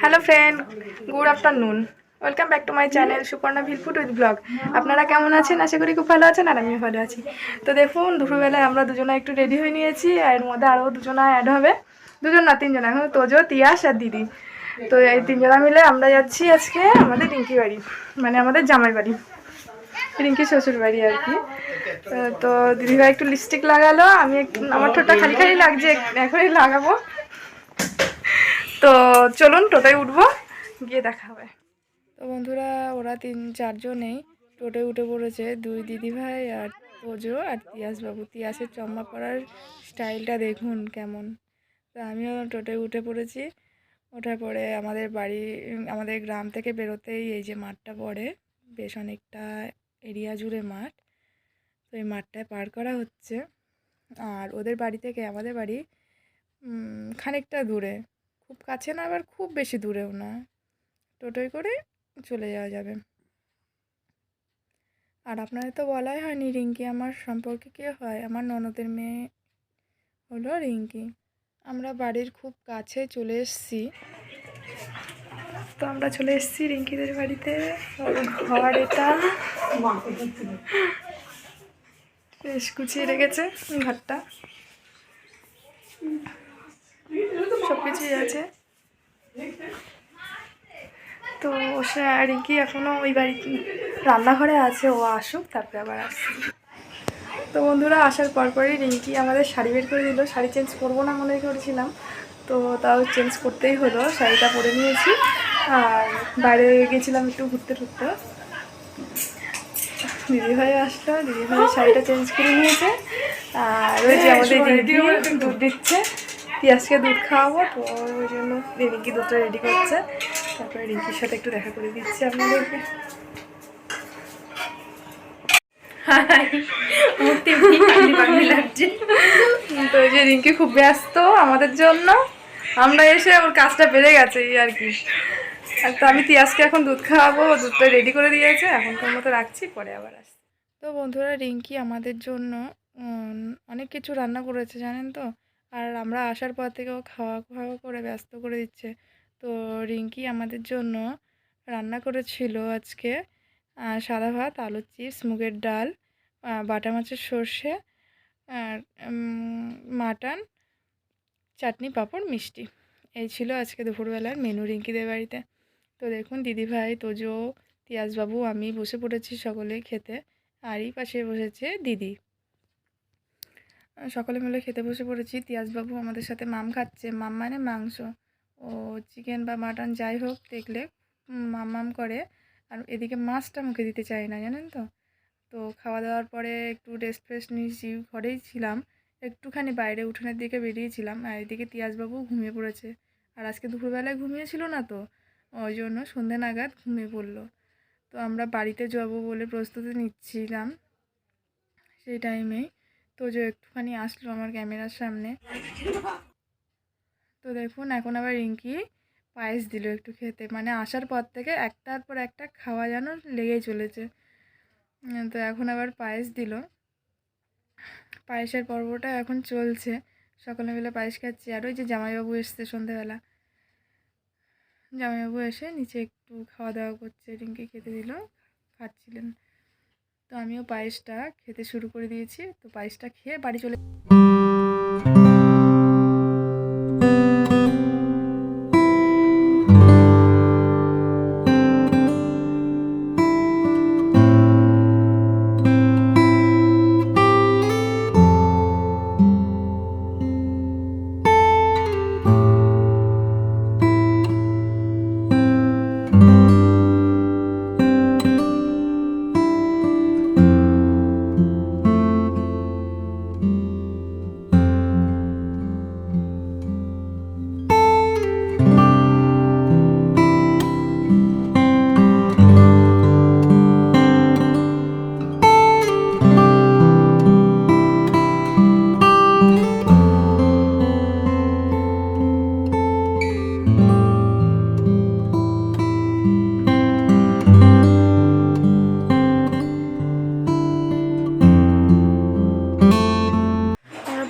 Hello friend good afternoon welcome back to my channel Suparna ভিলফুড with blog আপনারা কেমন আছেন? আশা করি খুব ভালো আছেন আর আমিও ভালো আছি। তো দেখুন, দুপুরবেলায় আমরা দুজনে একটু রেডি হয়ে নিয়েছি আর এর মধ্যে আরও দুজনা অ্যাড হবে। দুজন না তিনজন, এখন তোজো, তিয়াস আর দিদি। তো এই তিনজনা মিলে আমরা যাচ্ছি আজকে আমাদের রিঙ্কি বাড়ি মানে আমাদের জামাই বাড়ি, রিঙ্কি শ্বশুর বাড়ি আর কি। তো দিদিভাই একটু লিপস্টিক লাগালো, আমি আমার ঠোঁটটা খালি খালি লাগছে, এখনই লাগাবো। তো চলুন, টোটায় উঠবো, গিয়ে দেখা হবে। তো বন্ধুরা, ওরা তিন, চারজনেই টোটে উঠে পড়েছে। দুই দিদি ভাই আর তোজো আর তিয়াস বাবু তিয়াসের চম্মা পড়ার স্টাইলটা দেখুন কেমন। তো আমিও টোটে উঠে পড়েছি। ওঠার পরে আমাদের বাড়ি, আমাদের গ্রাম থেকে বেরোতেই এই যে মাঠটা পড়ে, বেশ অনেকটা এরিয়া জুড়ে মাঠ। তো এই মাঠটায় পার করা হচ্ছে। আর ওদের বাড়ি থেকে আমাদের বাড়ি খানিকটা দূরে। খুব কাছে না, আবার খুব বেশি দূরেও না। টোটোয় করে চলে যাওয়া যাবে। আর আপনাদের তো বলাই হয়নি রিঙ্কি আমার সম্পর্কে কে হয়? আমার ননদের মেয়ে হলো রিঙ্কি। আমরা বাড়ির খুব কাছে চলে এসেছি। তো আমরা চলে এসেছি রিঙ্কিদের বাড়িতে। ঘর এটা। বেশ গুছিয়ে রেখেছে ঘরটা। সব কিছুই আছে। তো সে রিঙ্কি এখনও ওই বাড়ি রান্নাঘরে আছে ও আসুক তারপরে আবার আসুক তো বন্ধুরা আসার পরপরই রিঙ্কি আমাদের শাড়ি বের করে দিল। শাড়ি চেঞ্জ করব না মনে করেছিলাম। তো তাও চেঞ্জ করতেই হলো শাড়িটা পরে নিয়েছি। আর বাইরে গেছিলাম একটু ঘুরতে টুরতে। দিদিভাই আসলো দিদিভাই শাড়িটা চেঞ্জ করে নিয়েছে। আর ওই যে আমাদের দুধ দিচ্ছে। পিয়াজকে দুধ খাওয়াবো, তো ওই জন্য রিঙ্কি দুধটা রেডি করছে। তারপরে রিঙ্কির সাথে একটু দেখা করে দিচ্ছি আপনাদেরকে। তো ওই যে রিঙ্কি খুব ব্যস্ত আমাদের জন্য। আমরা এসে ওর কাজটা বেড়ে গেছে এই আর কি। তো আমি তিয়াসকে এখন দুধ খাওয়াবো দুধটা রেডি করে দিয়েছে। এখনকার মতো রাখছি, পরে আবার আসছি। তো বন্ধুরা, রিঙ্কি আমাদের জন্য অনেক কিছু রান্না করেছে, জানেন তো? আর আমরা আসার পর থেকেও খাওয়া খাওয়া করে ব্যস্ত করে দিচ্ছে। তো রিঙ্কি আমাদের জন্য রান্না করেছিল আজকে সাদা ভাত, আলুর চিপস, মুগের ডাল বাটা মাছের সর্ষে, আর মাটন, চাটনি, পাঁপড়, মিষ্টি। এই ছিল আজকে দুপুরবেলার মেনু রিঙ্কিদের বাড়িতে। তো দেখুন দিদিভাই, তোজো, তিয়াসবাবু, আমি বসে পড়েছি সকলে খেতে। আর এই পাশে বসেছে দিদি। সকলে মিলে খেতে বসে পড়েছি। তিয়াসবাবু আমাদের সাথে মাম খাচ্ছে। মাম মানে মাংস। ও চিকেন বা মাটন যাই হোক দেখলে মাম মাম করে। আর এদিকে মাছটা মুখে দিতে চাই না, জানেন তো? তো খাওয়া দাওয়ার পরে একটু রেস্ট ফ্রেস্ট নিয়েছি, ঘরেই ছিলাম। একটুখানি বাইরে উঠোনের দিকে বেরিয়েছিলাম আর এদিকে তিয়াসবাবু ঘুমিয়ে পড়েছে। আর আজকে দুপুরবেলায় ঘুমিয়েছিল না তো? ওই জন্য সন্ধে নাগাদ ঘুমিয়ে পড়ল। তো আমরা বাড়িতে যাব বলে প্রস্তুতি নিচ্ছিলাম। সেই টাইমেই তো যে একটুখানি আসলো আমার ক্যামেরার সামনে। তো দেখুন, এখন আবার রিঙ্কি পায়েস দিল একটু খেতে। মানে আসার পর থেকে একটার পর একটা খাওয়া যেন লেগেই চলেছে। তো এখন আবার পায়েস দিল। পায়েসের পর্বটা এখন চলছে। সকলে মিলে পায়েস খাচ্ছি। আর ওই যে জামাইবাবু এসছে সন্ধেবেলা। জামাইবাবু এসে নিচে একটু খাওয়া দাওয়া করছে। রিঙ্কি খেতে দিল, খাচ্ছিলেন। তো আমিও পায়েসটা খেতে শুরু করে দিয়েছি। তো পায়েসটা খেয়ে বাড়ি চলে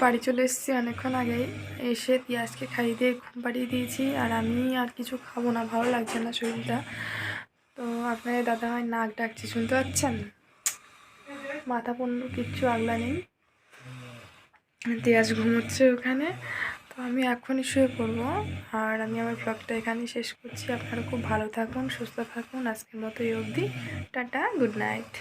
বাড়ি চলে এসেছি অনেকক্ষণ আগে এসে পিঁয়াজকে খাইয়ে দিয়ে ঘুম পাড়িয়ে দিয়েছি। আর আমি আর কিছু খাব না, ভালো লাগছে না শরীরটা। তো আপনাদের দাদা হয় নাক ডাকছে, শুনতে পাচ্ছেন? মাথা পণ্য কিচ্ছু আগলা নেই। তিয়াজ ঘুমোচ্ছে ওখানে। তো আমি এখনই শুয়ে পড়ব। আর আমি আমার ব্লগটা এখানেই শেষ করছি। আপনারা খুব ভালো থাকুন, সুস্থ থাকুন। আজকের মতো এই অবধি। Tata, good night.